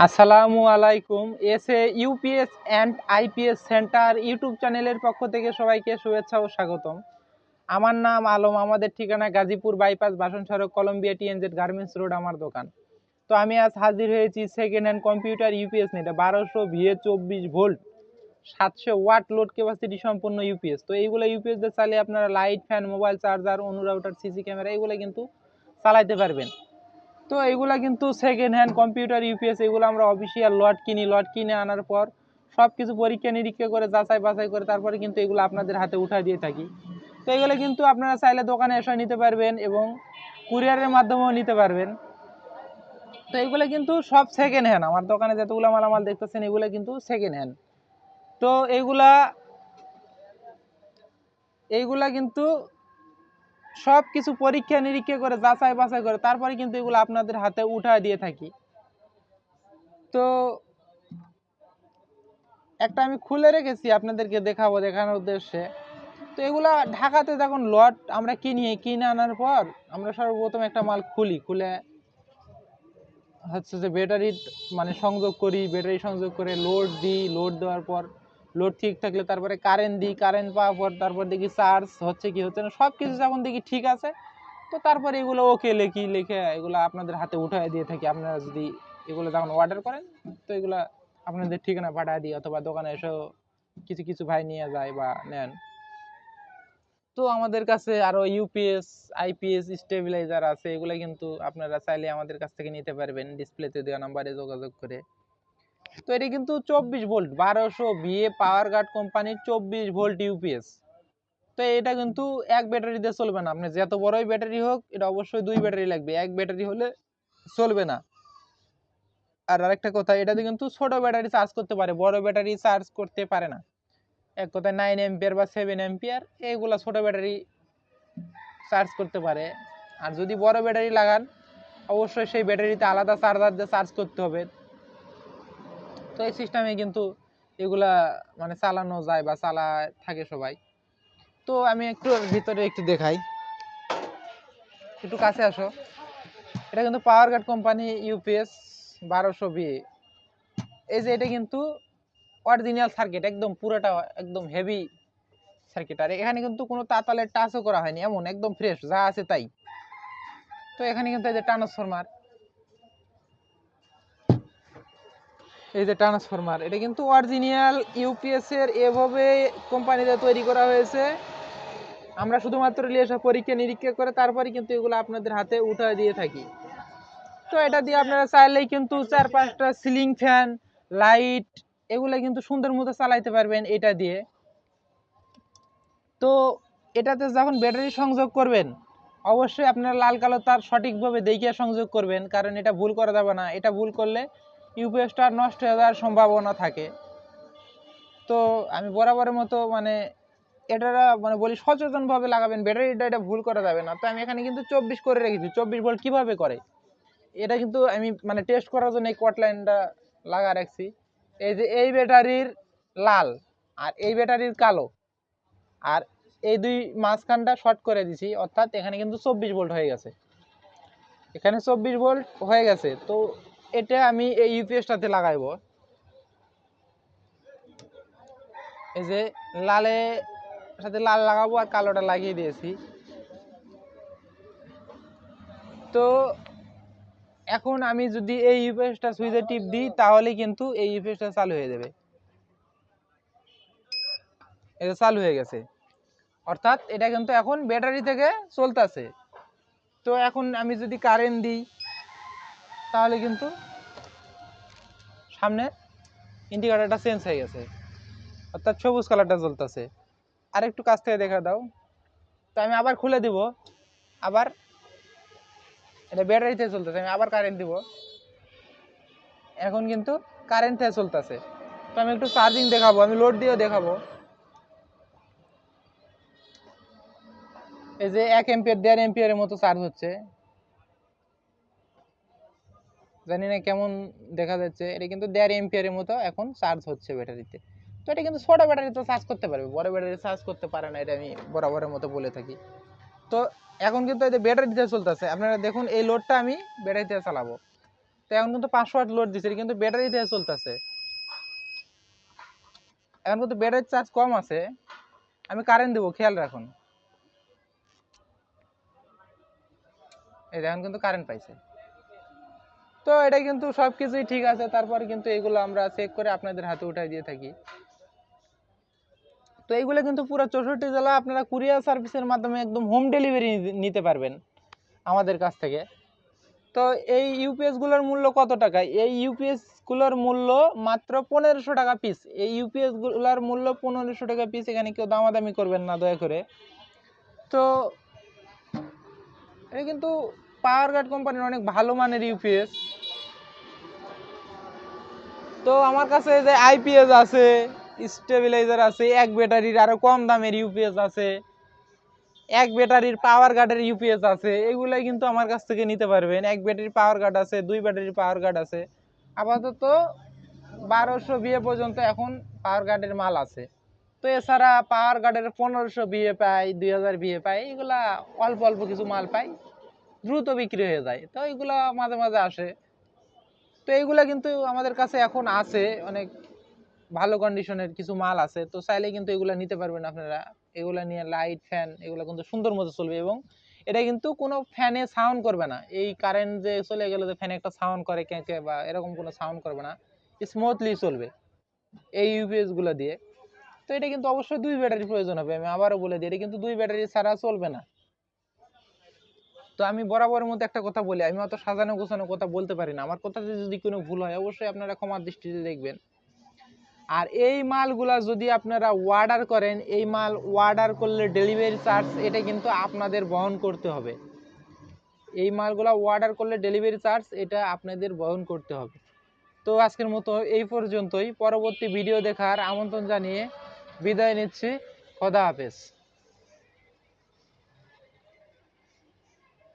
আসসালামু আলাইকুম। S A UPS and IPS centre YouTube চ্যানেলের পক্ষ থেকে সবাইকে শুভেচ্ছা ও স্বাগতম। আমার নাম আলম, আমাদের ঠিকানা গাজীপুর বাইপাস বাসন সড়ক কলম্বিয়া টিএনজেড গার্মেন্টস রোড, আমার দোকান। তো আমি আজ হাজির হয়েছি সেকেন্ড হ্যান্ড কম্পিউটার ইউপিএস নিতে বারোশো ভিএ চব্বিশ ভোল্ট, সাতশো ওয়াট লোড ক্যাপাসিটি সম্পন্ন ইউপিএস। তো এইগুলো ইউপিএস দিয়ে চালিয়ে আপনারা লাইট ফ্যান মোবাইল চার্জার অনুরাউটার, সিসি ক্যামেরা এগুলো কিন্তু চালাইতে পারবেন। তো এগুলা কিন্তু সেকেন্ড হ্যান্ড কম্পিউটার ইউপিএস এগুলো আমরা অফিসিয়াল লট কিনি লট কিনে আনার পর সব কিছু পরীক্ষা নিরীক্ষা করে, যাচাই বাছাই করে তারপরে কিন্তু এগুলো আপনাদের হাতে উঠায় দিয়ে থাকি। তো এগুলো কিন্তু আপনারা চাইলে দোকানে এসে নিতে পারবেন এবং কুরিয়ারের মাধ্যমেও নিতে পারবেন। তো এগুলো কিন্তু সব সেকেন্ড হ্যান্ড আমার দোকানে যতগুলো মালামাল দেখতেছেন, এগুলো কিন্তু সেকেন্ড হ্যান্ড তো এইগুলা এইগুলা কিন্তু সব কিছু পরীক্ষা নিরীক্ষা করে, যাচাই বাছাই করে, তারপরে কিন্তু এগুলো আপনাদের হাতে উঠায় দিয়ে থাকি। তো একটা আমি খুলে রেখেছি, আপনাদেরকে দেখাবো দেখানোর উদ্দেশ্যে। তো এগুলা ঢাকাতে যখন লট আমরা কিনি, কিনে আনার পর আমরা সর্বপ্রথম একটা মাল খুলি। খুলে হচ্ছে যে ব্যাটারির মানে সংযোগ করি ব্যাটারি সংযোগ করে লোড দিই লোড দেওয়ার পর লোড ঠিক থাকলে তারপরে কারেন্ট দিই কারেন্ট পাওয়ার পর তারপর দেখি চার্জ হচ্ছে কি হচ্ছে না সব কিছু যখন দেখি ঠিক আছে। তো তারপরে এগুলো ওকে লিখি, লিখে এগুলো আপনাদের হাতে উঠায় দিয়ে থাকি। আপনারা যদি এগুলো যখন অর্ডার করেন, তো এগুলো আপনাদের ঠিকানা পাঠিয়ে দিই অথবা দোকানে এসেও কিছু কিছু ভাই নিয়ে যায় বা নেন। তো আমাদের কাছে আরও ইউপিএস আইপিএস স্টেবিলাইজার আছে, এগুলো কিন্তু আপনারা চাইলে আমাদের কাছ থেকে নিতে পারবেন। ডিসপ্লেতে দেওয়া নাম্বারে যোগাযোগ করে। তো এটা কিন্তু চব্বিশ ভোল্ট, বারোশো বিএ পাওয়ার গার্ড কোম্পানির চব্বিশ ভোল্ট ইউপিএস তো এটা কিন্তু এক ব্যাটারিতে চলবে না। আপনি যত বড়ই ব্যাটারি হোক, এটা অবশ্যই দুই ব্যাটারি লাগবে। এক ব্যাটারি হলে চলবে না। আর আরেকটা কথা, এটাতে কিন্তু ছোট ব্যাটারি চার্জ করতে পারে, বড় ব্যাটারি চার্জ করতে পারে না। এক কথায় নাইন এম্পিয়ার বা সেভেন এম্পিয়ার এইগুলা ছোট ব্যাটারি চার্জ করতে পারে। আর যদি বড় ব্যাটারি লাগান, অবশ্যই সেই ব্যাটারিতে আলাদা চার্জার দিয়ে চার্জ করতে হবে। তো এই সিস্টেমে কিন্তু এগুলা মানে চালানো যায় বা চালা থাকে সবাই। তো আমি একটু ভিতরে একটু দেখাই। একটু কাছে আসো। এটা কিন্তু পাওয়ার গার্ড কোম্পানি ইউপিএস বারোশো বি এই যে এটা কিন্তু অরিজিনাল সার্কিট একদম পুরোটা একদম হেভি সার্কিট আর এখানে কিন্তু কোনো তাতালের টাচও করা হয়নি, এমন, একদম ফ্রেশ যা আছে তাই। তো এখানে কিন্তু এই যে ট্রান্সফরমার এই যে ট্রান্সফরমার এটা কিন্তু অরিজিনাল ইউপিএস এর এভাবে কোম্পানিতে তৈরি করা হয়েছে। আমরা শুধুমাত্র এসে পরীক্ষা, নিরীক্ষা করে তারপরে কিন্তু এগুলো আপনাদের হাতে উঠায় দিয়ে থাকি। তো এটা দিয়ে আপনারা চাইলেই কিন্তু চার পাঁচটা সিলিং ফ্যান লাইট এগুলো কিন্তু সুন্দর মতো চালাইতে পারবেন এটা দিয়ে। তো এটাতে যখন ব্যাটারি সংযোগ করবেন, অবশ্যই আপনারা লাল কালো তার সঠিকভাবে দেখিয়ে সংযোগ করবেন, কারণ এটা ভুল করা যাবে না। এটা ভুল করলে ইউপিএসটা নষ্ট হয়ে যাওয়ার সম্ভাবনা থাকে। তো আমি বরাবরের মতো মানে এটা মানে বলি সচেতনভাবে লাগাবেন ব্যাটারিটা এটা ভুল করা যাবে না। তো আমি এখানে কিন্তু চব্বিশ করে রেখেছি, চব্বিশ ভোল্ট কীভাবে করে? এটা কিন্তু আমি মানে টেস্ট করার জন্য এই কট লাইনটা লাগা রাখছি। এই যে এই ব্যাটারির লাল আর এই ব্যাটারির কালো আর এই দুই মাঝখানটা শর্ট করে দিছি, অর্থাৎ এখানে কিন্তু চব্বিশ ভোল্ট হয়ে গেছে। এখানে চব্বিশ ভোল্ট হয়ে গেছে, তো এটা আমি এই ইউপিএসটাতে লাগাইবো। এই যে লালে সাথে লাল লাগাবো আর কালোটা লাগিয়ে দিয়েছি। তো এখন আমি যদি এই ইউপিএসটা সুইচে টিপ দিই, তাহলে কিন্তু এই ইউপিএসটা চালু হয়ে যাবে। এটা চালু হয়ে গেছে। অর্থাৎ এটা কিন্তু এখন ব্যাটারি থেকে চলতেছে। তো এখন আমি যদি কারেন্ট দিই তাহলে কিন্তু সামনে ইন্ডিকেটারটা চেঞ্জ হয়ে গেছে। অর্থাৎ সবুজ কালারটা জ্বলতেছে। আর একটু কাছ থেকে দেখা দাও। তো আমি আবার খুলে দিব। আবার এটা ব্যাটারিতে চলতেছে, আমি আবার কারেন্ট দিব। এখন কিন্তু কারেন্ট থেকে চলতেছে। তো আমি একটু চার্জিং দেখাবো, আমি লোড দিয়েও দেখাবো। এই যে এক এম্পিয়ার দেড় এম্পিয়ারের মতো চার্জ হচ্ছে। জানি না কেমন দেখা যাচ্ছে, এটা কিন্তু দেড় এম্পিয়ারের মতো এখন চার্জ হচ্ছে ব্যাটারিতে তো। এটা কিন্তু ছোট ব্যাটারিতে চার্জ করতে পারবে, বড় ব্যাটারি চার্জ করতে পারে না, এটা আমি বরাবরের মতো বলে থাকি। তো এখন কিন্তু এই যে ব্যাটারিতে চলতেছে, আপনারা দেখুন এই লোডটা আমি ব্যাটারিতে চালাবো। তো এখন কিন্তু পাঁচশো ওয়াট লোড দিচ্ছে কিন্তু ব্যাটারি দিয়ে চলতেছে। এখন কিন্তু ব্যাটারির চার্জ কম আছে, আমি কারেন্ট দেবো, খেয়াল রাখুন। এই দেখুন কিন্তু কারেন্ট পাইছে। তো এটা কিন্তু সব কিছুই ঠিক আছে, তারপরে কিন্তু এগুলো আমরা চেক করে আপনাদের হাতে উঠাই দিয়ে থাকি। তো এইগুলো কিন্তু পুরো চৌষট্টি জেলা আপনারা কুরিয়ার সার্ভিসের মাধ্যমে একদম হোম ডেলিভারি নিতে পারবেন আমাদের কাছ থেকে। তো এই ইউপিএসগুলোর মূল্য কত টাকা? এই ইউপিএসগুলোর মূল্য মাত্র পনেরোশো টাকা পিস এই ইউপিএসগুলোর মূল্য পনেরোশো টাকা পিস এখানে কেউ দামাদামি করবেন না, দয়া করে। তো এটা কিন্তু পাওয়ার গার্ড কোম্পানির অনেক ভালো মানের ইউপিএস তো আমার কাছে যে আইপিএস আছে স্টেবিলাইজার আছে, এক ব্যাটারির আরও কম দামের ইউপিএস আছে, এক ব্যাটারির পাওয়ার গার্ডের ইউপিএস আছে, এগুলাই কিন্তু আমার কাছ থেকে নিতে পারবেন। এক ব্যাটারির পাওয়ার গার্ড আছে, দুই ব্যাটারির পাওয়ার গার্ড আছে। আপাতত বারোশো বিয়ে পর্যন্ত এখন পাওয়ার গার্ডের মাল আছে। তো এছাড়া পাওয়ার গার্ডের পনেরোশো বিয়ে পাই, দুই হাজার বিয়ে পাই, এগুলা অল্প অল্প কিছু মাল পাই, দ্রুত বিক্রি হয়ে যায়। তো এগুলা মাঝে মাঝে আসে। তো এইগুলা কিন্তু আমাদের কাছে এখন আছে, অনেক ভালো কন্ডিশনের কিছু মাল আছে। তো চাইলে কিন্তু এগুলা নিতে পারবেন আপনারা। এগুলা নিয়ে লাইট ফ্যান এগুলা কিন্তু সুন্দর মতো চলবে এবং এটা কিন্তু কোনো ফ্যানে সাউন্ড করবে না। এই কারেন্ট যে চলে গেলে যে ফ্যানে একটা সাউন্ড করে কেঁকে বা এরকম কোনো সাউন্ড করবে না স্মুথলি চলবে এই ইউপিএসগুলো দিয়ে। তো এটা কিন্তু অবশ্যই দুই ব্যাটারি প্রয়োজন হবে, আমি আবারও বলে দিই, এটা কিন্তু দুই ব্যাটারি ছাড়া চলবে না। তো আমি বরাবরের মধ্যে একটা কথা বলি, আমি অত সাজানো গোছানো কথা বলতে পারি না। আমার কথাতে যদি কোনো ভুল হয়, অবশ্যই আপনারা ক্ষমার দৃষ্টিতে দেখবেন। আর এই মালগুলা যদি আপনারা অর্ডার করেন, এই মাল অর্ডার করলে ডেলিভারি চার্জ এটা কিন্তু আপনাদের বহন করতে হবে। এই মালগুলা অর্ডার করলে ডেলিভারি চার্জ এটা আপনাদের বহন করতে হবে। তো আজকের মতো এই পর্যন্তই। পরবর্তী ভিডিও দেখার আমন্ত্রণ জানিয়ে বিদায় নিচ্ছি। খোদা হাফেজ।